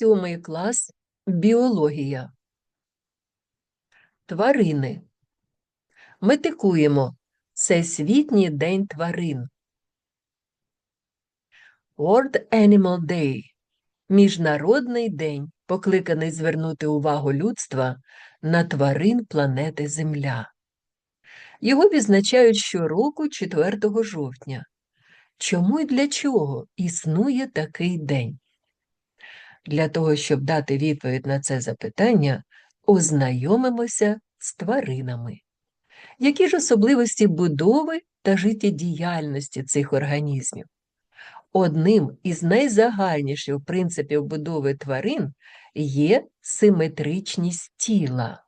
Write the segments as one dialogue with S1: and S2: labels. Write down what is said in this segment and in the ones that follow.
S1: Сьомий клас Біологія. Тварини. Метикуємо. Всесвітній день тварин. World Animal Day Міжнародний день, покликаний звернути увагу людства на тварин планети Земля. Його відзначають щороку 4 жовтня. Чому і для чого існує такий день? Для того, щоб дати відповідь на це запитання, ознайомимося з тваринами. Які ж особливості будови та життєдіяльності цих організмів? Одним із найзагальніших принципів будови тварин є симетричність тіла,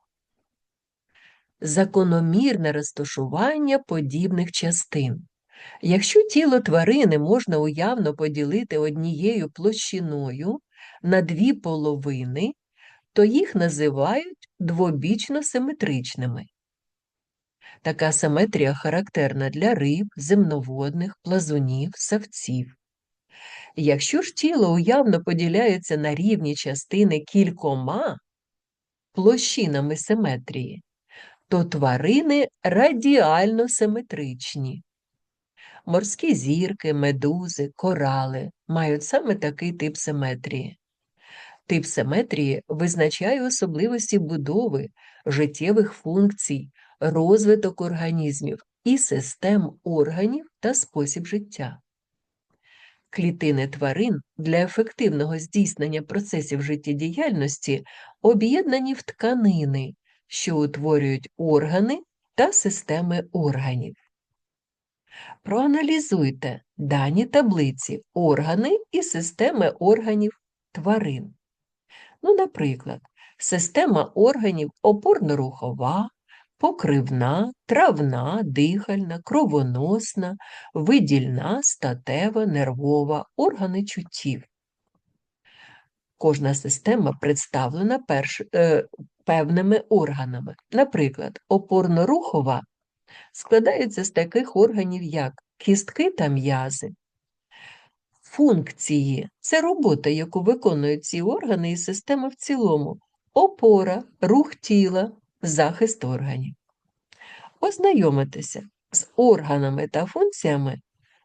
S1: закономірне розташування подібних частин. Якщо тіло тварини можна уявно поділити однією площиною на дві половини, то їх називають двобічно симетричними. Така симетрія характерна для риб, земноводних, плазунів, савців. Якщо ж тіло уявно поділяється на рівні частини кількома площинами симетрії, то тварини радіально симетричні. Морські зірки, медузи, корали мають саме такий тип симетрії. Тип симетрії визначає особливості будови, життєвих функцій, розвиток організмів і систем органів та спосіб життя. Клітини тварин для ефективного здійснення процесів життєдіяльності об'єднані в тканини, що утворюють органи та системи органів. Проаналізуйте дані таблиці органи і системи органів тварин. Ну, наприклад, система органів опорно-рухова, покривна, травна, дихальна, кровоносна, видільна, статева, нервова, органи чуттів. Кожна система представлена перш, е, певними органами. Наприклад, опорно-рухова складається з таких органів, як кістки та м'язи. Функції це робота, яку виконують ці органи і система в цілому, опора, рух тіла, захист органів. Ознайомитися з органами та функціями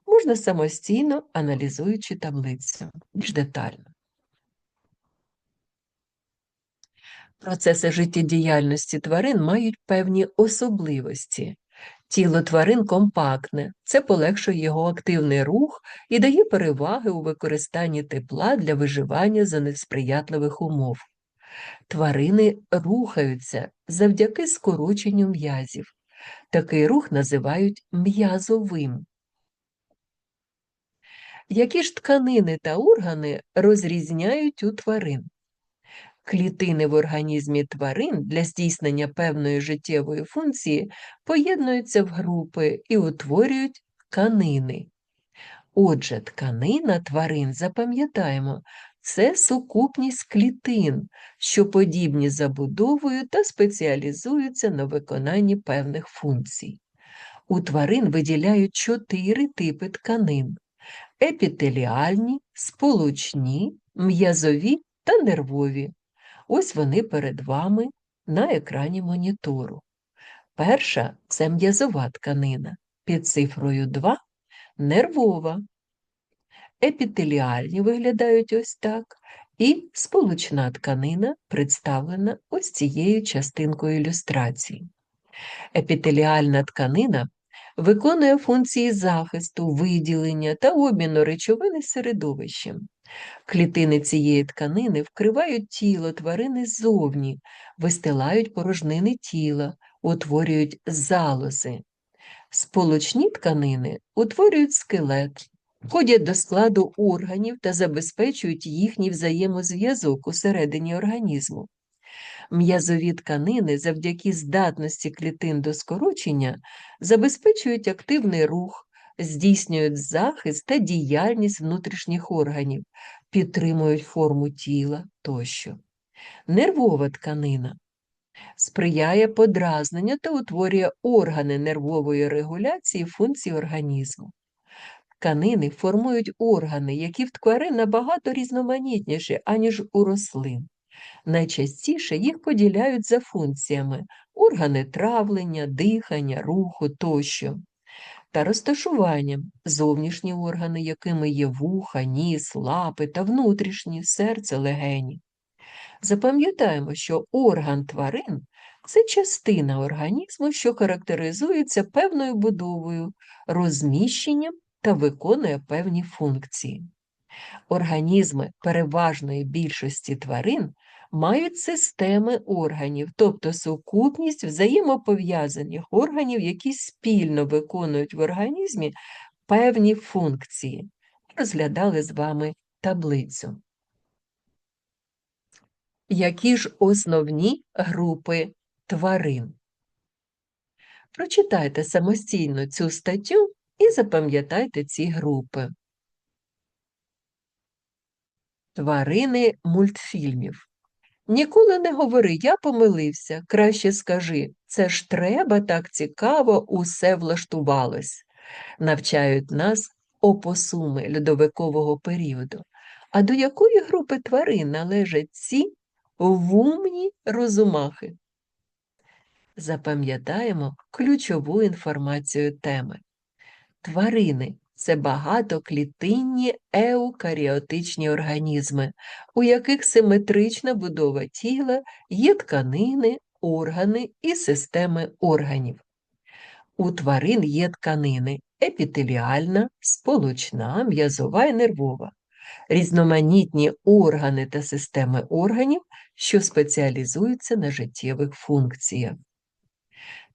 S1: можна самостійно аналізуючи таблицю більш детально. Процеси життєдіяльності тварин мають певні особливості. Тіло тварин компактне, це полегшує його активний рух і дає переваги у використанні тепла для виживання за несприятливих умов. Тварини рухаються завдяки скороченню м'язів. Такий рух називають м'язовим. Які ж тканини та органи розрізняють у тварин? Клітини в організмі тварин для здійснення певної життєвої функції поєднуються в групи і утворюють тканини. Отже, тканина тварин, запам'ятаємо, це сукупність клітин, що подібні забудовою та спеціалізуються на виконанні певних функцій. У тварин виділяють чотири типи тканин епітеліальні, сполучні, м'язові та нервові. Ось вони перед вами на екрані монітору. Перша це м'язова тканина, під цифрою 2 нервова. Епітеліальні виглядають ось так, і сполучна тканина представлена ось цією частинкою ілюстрації. Епітеліальна тканина виконує функції захисту, виділення та обміну речовини середовищем. Клітини цієї тканини вкривають тіло тварини ззовні, вистилають порожнини тіла, утворюють залози. Сполучні тканини утворюють скелет, входять до складу органів та забезпечують їхній взаємозв'язок усередині організму. М'язові тканини завдяки здатності клітин до скорочення забезпечують активний рух, здійснюють захист та діяльність внутрішніх органів, підтримують форму тіла тощо. Нервова тканина сприяє подразненню та утворює органи нервової регуляції функцій організму. Тканини формують органи, які в тварин набагато різноманітніші, аніж у рослин. Найчастіше їх поділяють за функціями органи травлення, дихання, руху тощо, та розташуванням зовнішні органи, якими є вуха, ніс, лапи та внутрішні серце, легені. Запам'ятаємо, що орган тварин це частина організму, що характеризується певною будовою, розміщенням та виконує певні функції. Організми переважної більшості тварин мають системи органів, тобто сукупність взаємопов'язаних органів, які спільно виконують в організмі певні функції. Розглядали з вами таблицю. Які ж основні групи тварин? Прочитайте самостійно цю статтю і запам'ятайте ці групи. Тварини мультфільмів. Ніколи не говори, я помилився, краще скажи, це ж треба так цікаво усе влаштувалось. Навчають нас опосуми льодовикового періоду. А до якої групи тварин належать ці вумні розумахи? Запам'ятаємо ключову інформацію теми. Тварини це багатоклітинні еукаріотичні організми, у яких симетрична будова тіла є тканини, органи і системи органів. У тварин є тканини епітеліальна, сполучна, м'язова і нервова, різноманітні органи та системи органів, що спеціалізуються на життєвих функціях.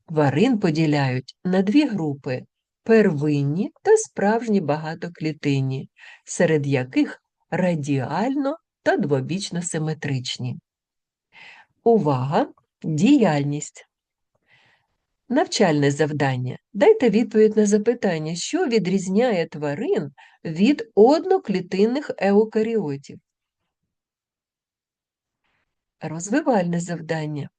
S1: Тварин поділяють на дві групи первинні та справжні багатоклітинні, серед яких радіально та двобічно симетричні. Увага! Діяльність. Навчальне завдання. Дайте відповідь на запитання, що відрізняє тварин від одноклітинних еукаріотів. Розвивальне завдання.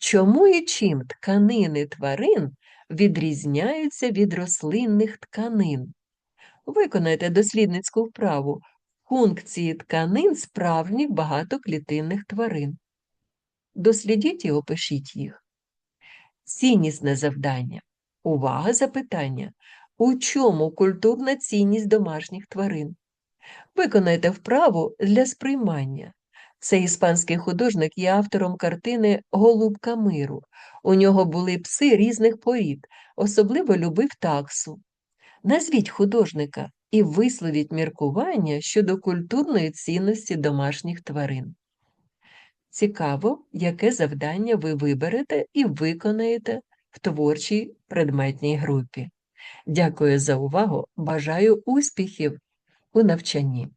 S1: Чому і чим тканини тварин відрізняються від рослинних тканин? Виконайте дослідницьку вправу функції тканин справжніх багатоклітинних тварин. Дослідіть і опишіть їх. Ціннісне завдання. Увага запитання. У чому культурна цінність домашніх тварин? Виконайте вправу для сприймання. Цей іспанський художник є автором картини Голубка миру. У нього були пси різних порід, особливо любив таксу. Назвіть художника і висловіть міркування щодо культурної цінності домашніх тварин. Цікаво, яке завдання ви виберете і виконаєте в творчій предметній групі. Дякую за увагу! Бажаю успіхів у навчанні!